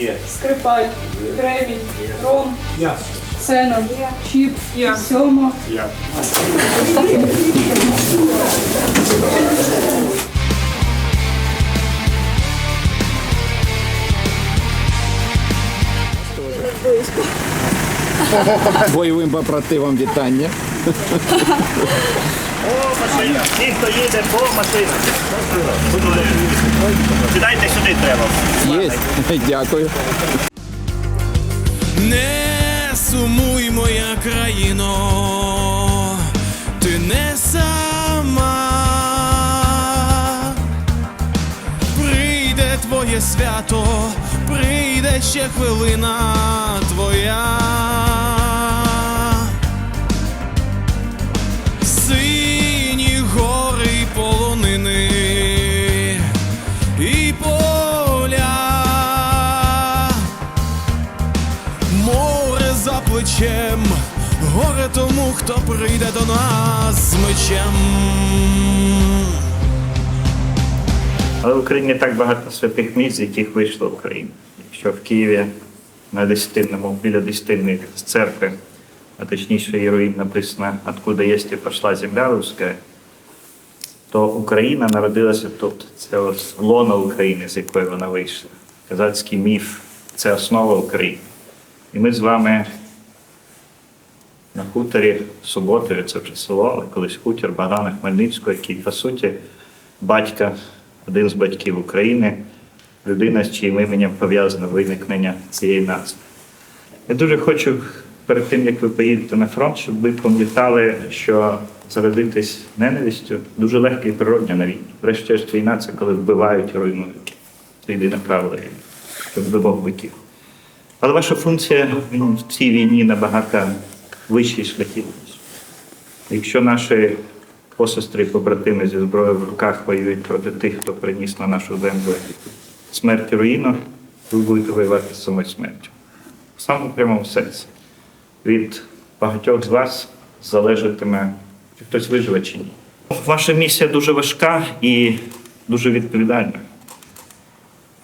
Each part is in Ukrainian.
Є. Скрипаль, Гребінь, Ром, Я. Сена, Чіп, Сьома. Я. Бойовим побратимам вітання. О, машина. Ті, хто їде по машинах. Сідайте сюди треба. Є. Дякую. Не сумуй, моя країно, ти не сама. Прийде твоє свято, прийде ще хвилина за горе тому, хто прийде до нас з мечем. Але в Україні так багато святих місць, з яких вийшла Україна. Якщо в Києві на десятинному, біля десятинної церкви, а точніше героїн написано «Откуда есть і пошла земля руська», то Україна народилася тут. Це ось лоно України, з якої вона вийшла. Казацький міф це основа України. І ми з вами на хуторі Суботові, це вже село, але колись хутір Богдана Хмельницького, який, по суті, батька, один з батьків України, людина, з чиїм іменем пов'язано виникнення цієї назви. Я дуже хочу перед тим, як ви поїдете на фронт, щоб ви пам'ятали, що заразитись ненавистю дуже легко і природньо на війні. Врешті-решт війна це коли вбивають і руйнують. Це єдине правило, щоб обох боків. Але ваша функція в цій війні набагато вищий шляхів. Якщо наші посестри і побратими зі зброєю в руках воюють проти тих, хто приніс на нашу землю смерть і руїну, ви будете воювати з самою смертю. В самому прямому сенсі. Від багатьох з вас залежатиме, чи хтось виживе чи ні. Ваша місія дуже важка і дуже відповідальна.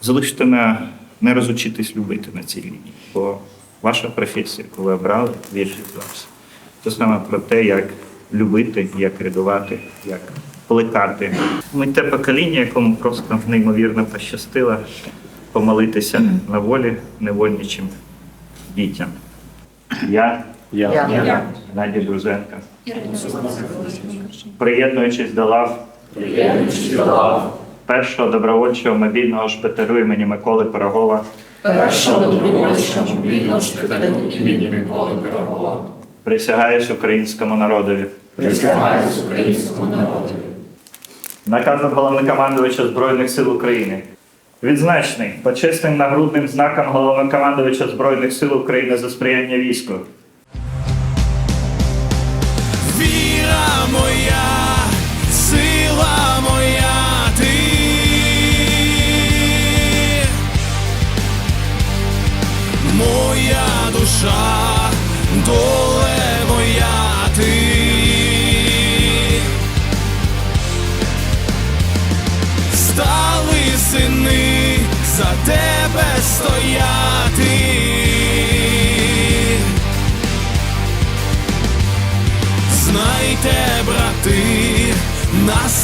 Залиште на не розучитись любити на цій лінії, бо ваша професія, ви обрали, більшість з вас, це саме про те, як любити, як рядувати, як плекати. Ми те покоління, якому просто неймовірно пощастило помолитися на волі невольничим дітям. Я, я, я. Надія Друзенка. Приєднуючись до лав першого добровольчого мобільного шпиталю імені Миколи Пирогова, Першого імені Миколи Пирогова присягаюсь українському народові. присягаюсь українському народові. Наказом головнокомандувача Збройних сил України. Відзначений почесним нагрудним знаком головнокомандувача Збройних сил України за сприяння війську.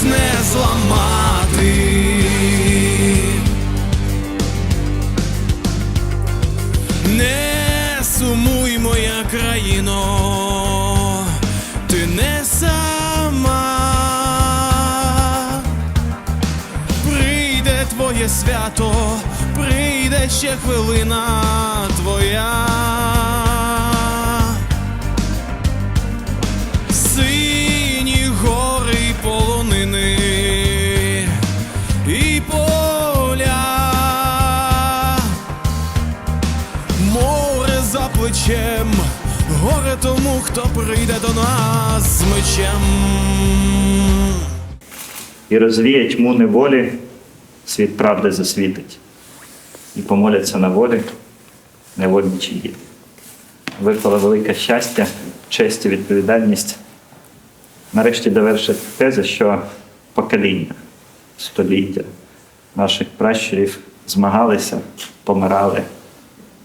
Не зламати. Не сумуй, моя країно, ти не сама. Прийде твоє свято, прийде ще хвилина твоя. Тому, хто прийде до нас з мечем. І розвіє тьму неволі, світ правди засвітить. І помоляться на волі невольничі діти. Випало велике щастя, честь і відповідальність. Нарешті довершити те, за що покоління, століття наших пращурів змагалися, помирали,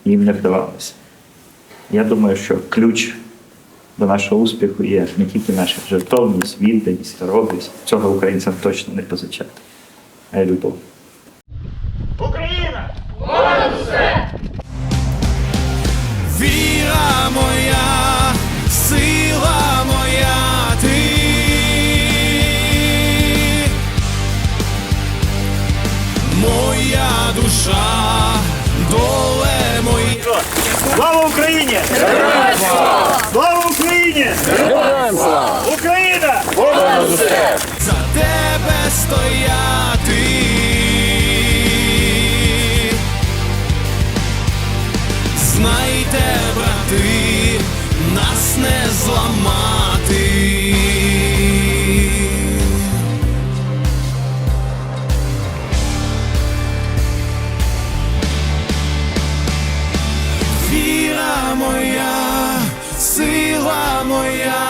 їм не вдавалося. Я думаю, що ключ до нашого успіху є не тільки наша жертовність, відданість, хоробрість. Цього українцям точно не позичати, а й любов. Віра моя, сила за тебе стояти. Знайте, брати, нас не зламати. Віра моя, сила моя.